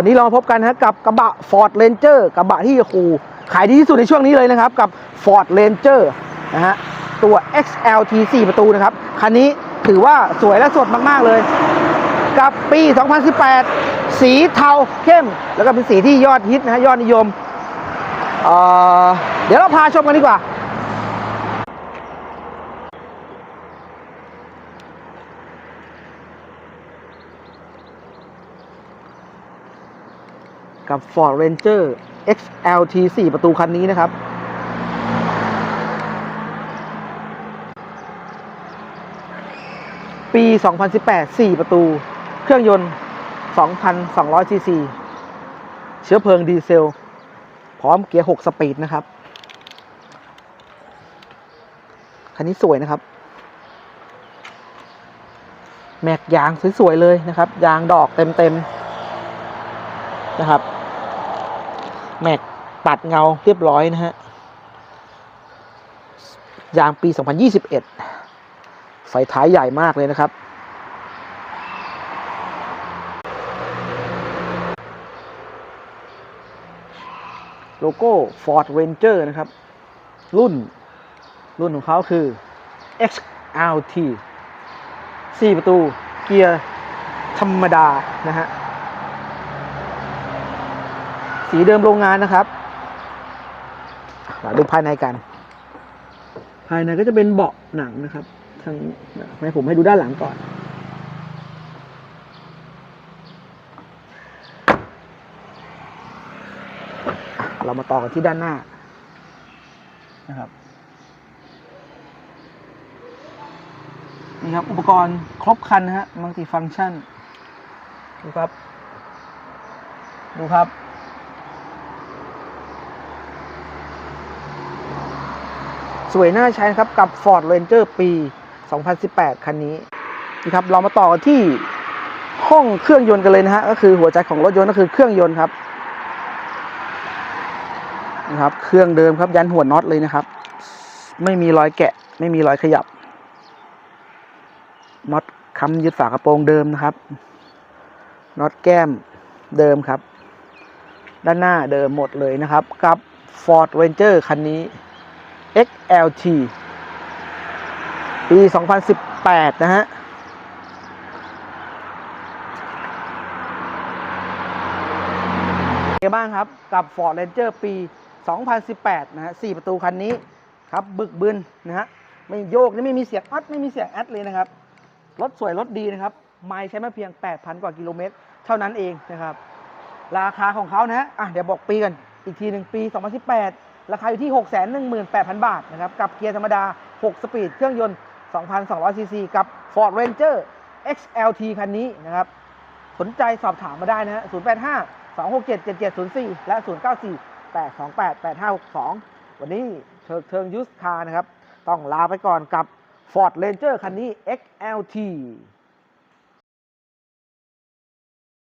วันนี้เรามาพบกันนะกับกระบะ Ford Ranger กระบะที่โอ้โหขายดีที่สุดในช่วงนี้เลยนะครับ กับ Ford Ranger นะฮะตัว XLT 4 ประตูนะครับ คันนี้ถือว่าสวยและสดมากๆเลย กับปี 2018 สีเทาเข้ม แล้วก็เป็นสีที่ยอดฮิตนะฮะยอดนิยมเเดี๋ยวเราพาชมกันดีกว่า กับ Ford Ranger XLT 4 ประตูคันนี้นะครับ ปี 2018 4 ประตู เครื่องยนต์ 2,200 ซีซี เชื้อเพลิงดีเซล พร้อมเกียร์ 6 สปีดนะครับ คันนี้สวยนะครับ แม็กยางสวย ๆ เลยนะครับ ยางดอกเต็ม ๆ นะครับ แม็กปัดเงาเรียบร้อยนะฮะ ยางปี 2021 ไฟท้ายใหญ่มากเลยนะครับ โลโก้ Ford Ranger นะครับ รุ่น รุ่นของเขาคือ XLT 4 ประตูเกียร์ธรรมดานะฮะ สีเดิมโรงงานนะครับมาดูภายในกัน ภายในก็จะเป็นเบาะหนังนะครับทางให้ผมให้ดูด้านหลังก่อน เรามาต่อกันที่ด้านหน้านะครับนี่ครับ อุปกรณ์ครบคันนะฮะมัลติฟัง c t ชันดูครับ ดูครับ สวยน่าใช้ครับกับ Ford Ranger ปี 2018 คันนี้นะครับเรามาต่อกันที่ห้องเครื่องยนต์กันเลยนะฮะก็คือหัวใจของรถยนต์ก็คือเครื่องยนต์ครับนะครับ เครื่องเดิมครับยันหัวน็อตเลยนะครับ ไม่มีรอยแกะ ไม่มีรอยขยับน็อตค้ำยึดฝากระโปรงเดิมนะครับน็อตแก้มเดิมครับ ด้านหน้าเดิมหมดเลยนะครับ กับ Ford Ranger คันนี้ XLT ปี 2018 นะฮะ เป็นบ้างครับ กับ Ford Ranger ปี 2018 นะฮะ4ประตูคันนี้ครับ บึกบึนนะฮะ ไม่โยกนี่ไม่มีเสียงอัดไม่มีเสียงแอดเลยนะครับ รถสวยรถดีนะครับ ไม่ใช้มาเพียง 8,000 กว่ากิโลเมตร เท่านั้นเองนะครับ ราคาของเขานะฮะ อะ เดี๋ยวบอกปีกัน อีกทีหนึ่งปี 2018 ราคาอยู่ที่ 618,000 บาทนะครับ กับเกียร์ธรรมดา 6 สปีด เครื่องยนต์ 2,200 ซีซี กับ Ford Ranger XLT คันนี้นะครับ สนใจสอบถามมาได้นะฮะ 085 267 7704 และ 094 828 8562 วันนี้เชิงเทิงยูสคาร์นะครับ ต้องลาไปก่อนกับ Ford Ranger คันนี้ XLT